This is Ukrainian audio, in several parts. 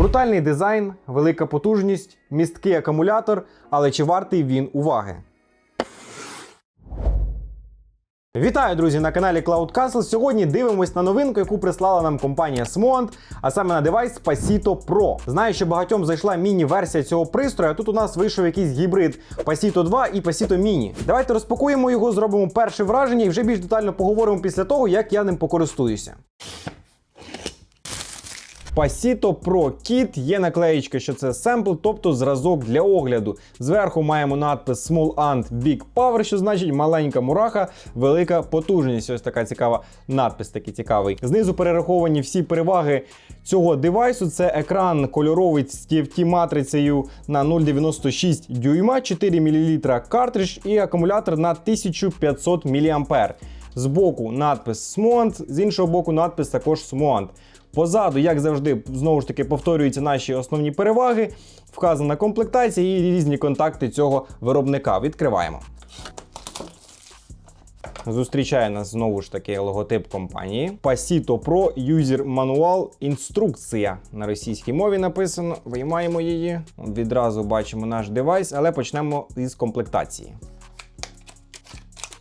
Брутальний дизайн, велика потужність, місткий акумулятор, але чи вартий він уваги? Вітаю, друзі, на каналі Cloud Castle. Сьогодні дивимось на новинку, яку прислала нам компанія Smont, а саме на девайс Pasito Pro. Знаю, що багатьом зайшла міні-версія цього пристрою, тут у нас вийшов якийсь гібрид Pasito 2 і Pasito Mini. Давайте розпакуємо його, зробимо перше враження і вже більш детально поговоримо після того, як я ним покористуюся. Pasito Pro Kit є наклеїчка, що це семпл, тобто зразок для огляду. Зверху маємо надпис Small Ant Big Power, що значить маленька мураха, велика потужність. Ось така цікава надпис, такий цікавий. Знизу перераховані всі переваги цього девайсу. Це екран кольоровий з TFT матрицею на 0,96 дюйма, 4 мл картридж і акумулятор на 1500 мА. Збоку надпис Smont, з іншого боку, надпис також Smont. Позаду, як завжди, знову ж таки повторюються наші основні переваги, вказана комплектація і різні контакти цього виробника. Відкриваємо. Зустрічає нас знову ж таки логотип компанії. Pasito Pro User Manual інструкція на російській мові написано. Виймаємо її. Відразу бачимо наш девайс, але почнемо із комплектації.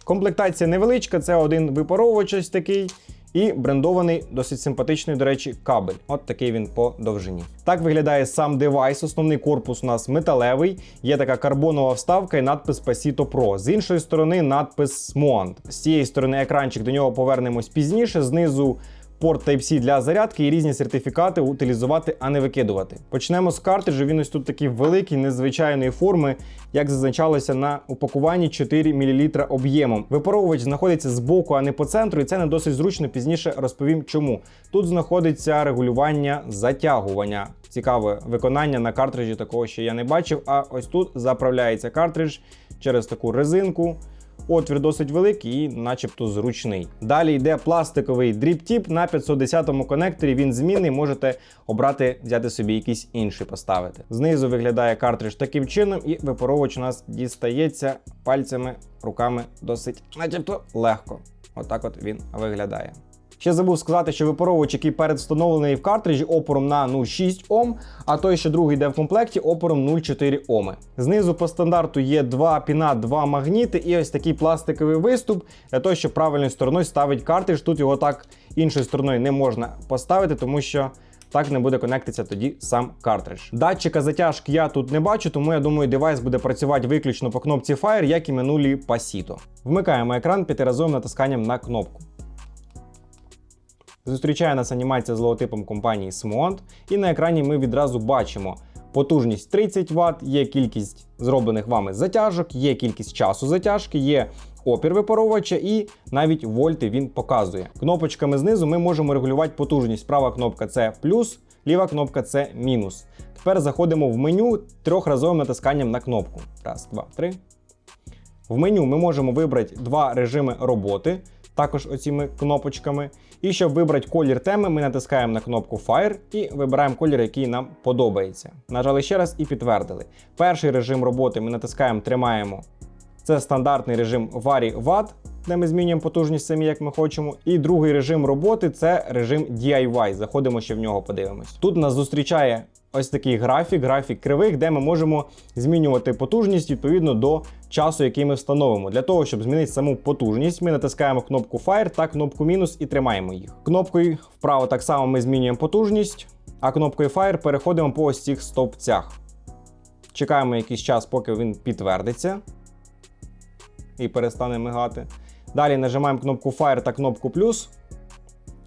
Комплектація невеличка, це один випаровувач такий. І брендований досить симпатичний, до речі, кабель. От такий він по довжині. Так виглядає сам девайс. Основний корпус у нас металевий. Є така карбонова вставка і надпис Pasito Pro. З іншої сторони, надпис Smont. З цієї сторони екранчик до нього повернемось пізніше. Знизу порт Type-C для зарядки і різні сертифікати утилізувати, а не викидувати. Почнемо з картриджу. Він ось тут такий великий, незвичайної форми, як зазначалося на упакуванні 4 мл об'ємом. Випаровувач знаходиться збоку, а не по центру, і це не досить зручно. Пізніше розповім чому. Тут знаходиться регулювання затягування. Цікаве виконання на картриджі такого ще я не бачив. А ось тут заправляється картридж через таку резинку. Отвір досить великий і начебто зручний. Далі йде пластиковий дріп-тіп на 510-му конекторі. Він змінний, можете обрати, взяти собі якийсь інший поставити. Знизу виглядає картридж таким чином, і випаровувач у нас дістається пальцями, руками досить, начебто легко. Отак от він виглядає. Ще забув сказати, що випаровувач, який передвстановлений в картриджі опором на 0,6 Ом, а той, що другий йде в комплекті, опором 0,4 Оми. Знизу по стандарту є два піна, два магніти і ось такий пластиковий виступ для того, щоб правильною стороною ставить картридж. Тут його так іншою стороною не можна поставити, тому що. Так не буде конектитися тоді сам картридж. Датчика затяжки я тут не бачу, тому я думаю, девайс буде працювати виключно по кнопці Fire, як і минулі Pasito. Вмикаємо екран п'ятиразовим натисканням на кнопку. Зустрічає нас анімація з логотипом компанії Smont, і на екрані ми відразу бачимо потужність 30 Вт, є кількість зроблених вами затяжок, є кількість часу затяжки, є опір випаровувача і навіть вольти він показує. Кнопочками знизу ми можемо регулювати потужність. Права кнопка це плюс, ліва кнопка це мінус. Тепер заходимо в меню трьохразовим натисканням на кнопку. Раз, два, три. В меню ми можемо вибрати два режими роботи, також оціми кнопочками. І щоб вибрати колір теми, ми натискаємо на кнопку Fire і вибираємо колір, який нам подобається. Нажали ще раз і підтвердили. Перший режим роботи ми натискаємо, тримаємо. Це стандартний режим Vari Watt, де ми змінюємо потужність самі, як ми хочемо. І другий режим роботи це режим DIY. Заходимо ще в нього, подивимось. Тут нас зустрічає ось такий графік, графік кривих, де ми можемо змінювати потужність відповідно до часу, який ми встановимо. Для того, щоб змінити саму потужність, ми натискаємо кнопку Fire та кнопку мінус і тримаємо їх. Кнопкою вправо так само ми змінюємо потужність, а кнопкою Fire переходимо по ось цих стовпцях. Чекаємо якийсь час, поки він підтвердиться і перестане мигати. Далі нажимаємо кнопку Fire та кнопку плюс.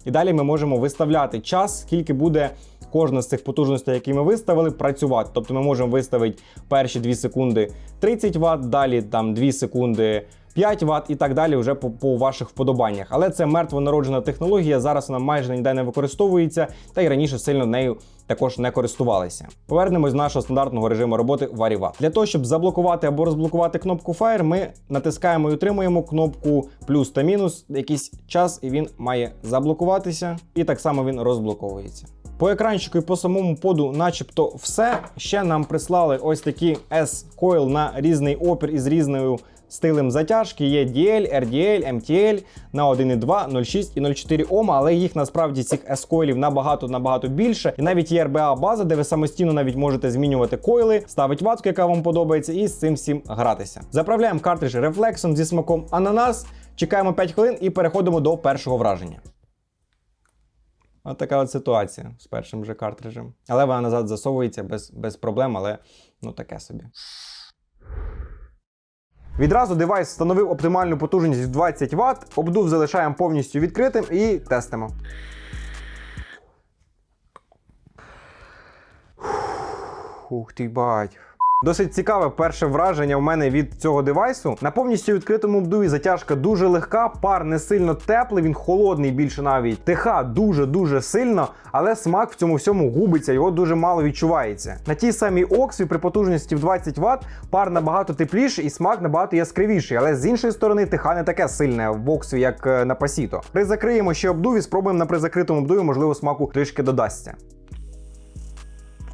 І далі ми можемо виставляти час, скільки буде кожна з цих потужностей, які ми виставили, працювати. Тобто ми можемо виставити перші 2 секунди 30 Вт, далі там 2 секунди 5 Вт і так далі, вже по, по ваших вподобаннях. Але це мертвонароджена технологія. Зараз вона майже ніде не використовується, та й раніше сильно нею також не користувалися. Повернемось до нашого стандартного режиму роботи VariWatt. Для того, щоб заблокувати або розблокувати кнопку Fire, ми натискаємо і утримуємо кнопку плюс та мінус якийсь час, і він має заблокуватися, і так само він розблоковується. По екранчику і по самому поду, начебто, все. Ще нам прислали ось такі S-Coil на різний опір із різною стилем затяжки. Є DL, RDL, MTL на 1,2, 0,6 і 0,4 Ом, але їх насправді цих S-койлів набагато набагато більше. І навіть є RBA база, де ви самостійно навіть можете змінювати койли, ставити ватку, яка вам подобається, і з цим всім гратися. Заправляємо картридж рефлексом зі смаком ананас. Чекаємо 5 хвилин і переходимо до першого враження. От така от ситуація з першим же картриджем. Але вона назад засовується без, без проблем, але ну таке собі. Відразу девайс встановив оптимальну потужність в 20 Вт, обдув залишаємо повністю відкритим і тестимо. Ух ти бать. Досить цікаве перше враження в мене від цього девайсу. На повністю відкритому обдуві затяжка дуже легка, пар не сильно теплий, він холодний більше навіть. ТХ дуже-дуже сильно, але смак в цьому всьому губиться, його дуже мало відчувається. На тій самій Оксві при потужності в 20 Вт пар набагато тепліший і смак набагато яскравіший, але з іншої сторони ТХ не таке сильне в Оксві, як е, на Пасіто. Призакриємо ще обдув і спробуємо на призакритому обдуві, можливо, смаку трішки додасться.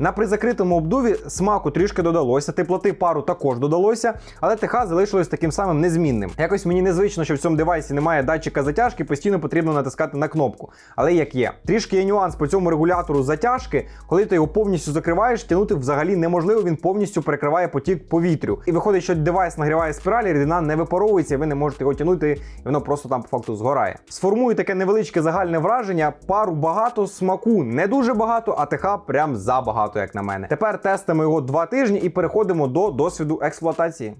На призакритому обдуві смаку трішки додалося, теплоти пару також додалося, але ТХ залишилось таким самим незмінним. Якось мені незвично, що в цьому девайсі немає датчика затяжки, постійно потрібно натискати на кнопку. Але як є. Трішки є нюанс по цьому регулятору затяжки, коли ти його повністю закриваєш, тягнути взагалі неможливо, він повністю перекриває потік повітрю. І виходить, що девайс нагріває спіралі, рідина не випаровується, ви не можете його тягнути, і воно просто там по факту згорає. Сформую таке невеличке загальне враження. Пару багато, смаку не дуже багато, а ТХ прям забагато, як на мене. Тепер тестимо його два тижні і переходимо до досвіду експлуатації.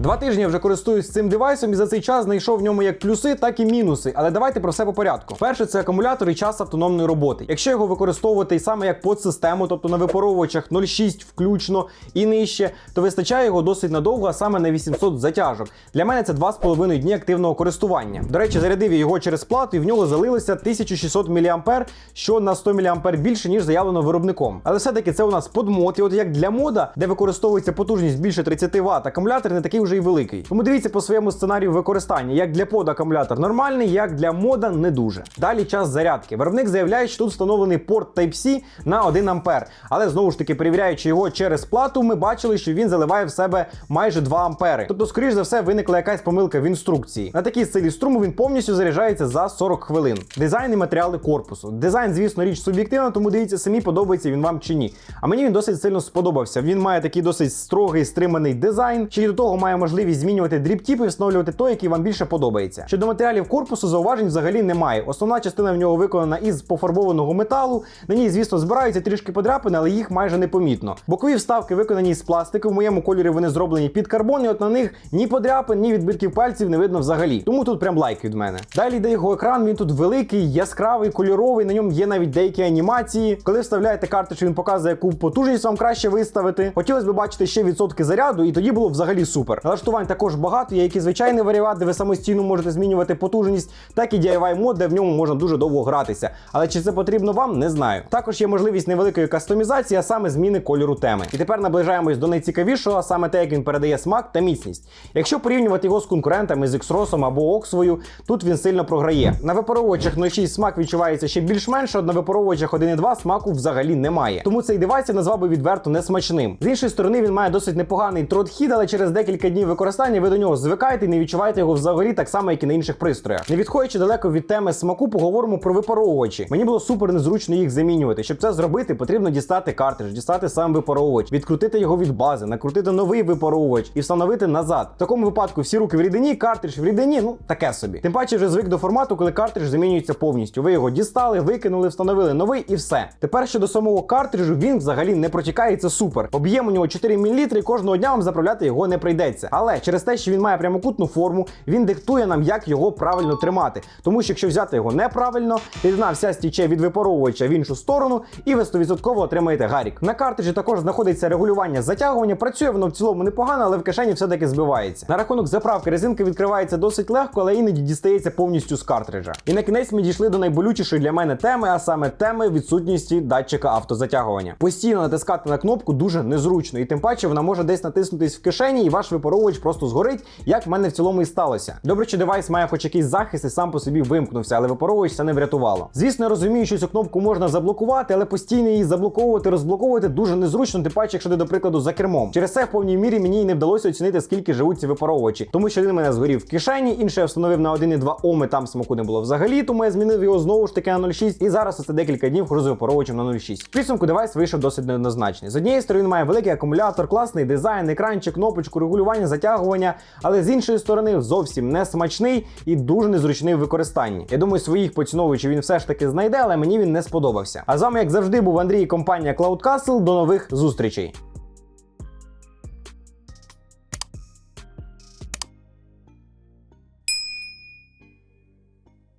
Два тижні вже користуюсь цим девайсом і за цей час знайшов в ньому як плюси, так і мінуси. Але давайте про все по порядку. Перше, це акумулятор і час автономної роботи. Якщо його використовувати саме як подсистему, тобто на випаровувачах 0,6 включно і нижче, то вистачає його досить надовго, а саме на 800 затяжок. Для мене це 2,5 дні активного користування. До речі, зарядив я його через плату, і в нього залилося 1600 мА, що на 100 мА більше, ніж заявлено виробником. Але все-таки це у нас подмод, і от як для мода, де використовується потужність більше 30 Вт, акумулятор не такий вже й великий. Тому дивіться по своєму сценарію використання. Як для под акумулятор нормальний, як для мода не дуже. Далі час зарядки. Виробник заявляє, що тут встановлений порт Type-C на 1 А. Але знову ж таки, перевіряючи його через плату, ми бачили, що він заливає в себе майже 2 А. Тобто, скоріш за все, виникла якась помилка в інструкції. На такій силі струму він повністю заряджається за 40 хвилин. Дизайн і матеріали корпусу. Дизайн, звісно, річ суб'єктивна, тому дивіться самі, подобається він вам чи ні. А мені він досить сильно сподобався. Він має такий досить строгий стриманий дизайн. Ще й до того має можливість змінювати дрібтіп і встановлювати той, який вам більше подобається. Щодо матеріалів корпусу, зауважень взагалі немає. Основна частина в нього виконана із пофарбованого металу. На ній, звісно, збираються трішки подряпини, але їх майже непомітно. Бокові вставки виконані з пластику. В моєму кольорі вони зроблені під карбон, і от на них ні подряпин, ні відбитків пальців не видно взагалі. Тому тут прям лайк від мене. Далі йде його екран. Він тут великий, яскравий, кольоровий. На ньому є навіть деякі анімації. Коли вставляєте картридж, він показує, яку потужність вам краще виставити. Хотілося б бачити ще відсотки заряду, і тоді було взагалі супер. Налаштувань також багато. Є як і звичайний варіант, де ви самостійно можете змінювати потужність, так і DIY мод, де в ньому можна дуже довго гратися. Але чи це потрібно вам, не знаю. Також є можливість невеликої кастомізації, а саме зміни кольору теми. І тепер наближаємось до найцікавішого, а саме те, як він передає смак та міцність. Якщо порівнювати його з конкурентами з Xros або Оксвою, тут він сильно програє. На випаровувачах 0,6 смак відчувається ще більш-менш, а на випаровувачах 1,2 смаку взагалі немає. Тому цей девайс я назвав би відверто несмачним. З іншої сторони, він має досить непоганий трот-хід, але через декілька днів використання ви до нього звикаєте і не відчуваєте його взагалі так само, як і на інших пристроях. Не відходячи далеко від теми смаку, поговоримо про випаровувачі. Мені було супер незручно їх замінювати. Щоб це зробити, потрібно дістати картридж, дістати сам випаровувач, відкрутити його від бази, накрутити новий випаровувач і встановити назад. В такому випадку всі руки в рідині, картридж в рідині, ну таке собі. Тим паче вже звик до формату, коли картридж замінюється повністю. Ви його дістали, викинули, встановили новий і все. Тепер щодо самого картриджу, він взагалі не протікає. Це супер. Об'єм у нього 4 мл, і кожного дня вам заправляти його не прийдеться. Але через те, що він має прямокутну форму, він диктує нам, як його правильно тримати. Тому що якщо взяти його неправильно, рідина вся стіче від випаровувача в іншу сторону, і ви 100% отримаєте гарік. На картриджі також знаходиться регулювання затягування. Працює воно в цілому непогано, але в кишені все-таки збивається. На рахунок заправки резинка відкривається досить легко, але іноді дістається повністю з картриджа. І на кінець ми дійшли до найболючішої для мене теми, а саме теми відсутності датчика автозатягування. Постійно натискати на кнопку дуже незручно, і тим паче вона може десь натиснутись в кишені, і ваш випаровувач випаровувач просто згорить, як в мене в цілому і сталося. Добре, що девайс має хоч якийсь захист і сам по собі вимкнувся, але випаровувач це не врятувало. Звісно, я розумію, що цю кнопку можна заблокувати, але постійно її заблоковувати, розблоковувати дуже незручно, тим паче, якщо ти, до прикладу, за кермом. Через це в повній мірі мені й не вдалося оцінити, скільки живуть ці випаровувачі, тому що один мене згорів в кишені, інший я встановив на 1,2 Оми, там смаку не було взагалі, тому я змінив його знову ж таки на 0,6, і зараз оце декілька днів хожу з випаровувачем на 0,6. Підсумку девайс вийшов досить неоднозначний. З однієї сторони він має великий акумулятор, класний дизайн, екранчик, кнопочку, регулювання, затягування, але з іншої сторони зовсім не смачний і дуже незручний в використанні. Я думаю, своїх поціновувачів він все ж таки знайде, але мені він не сподобався. А з вами, як завжди, був Андрій і компанія Cloud Castle. До нових зустрічей.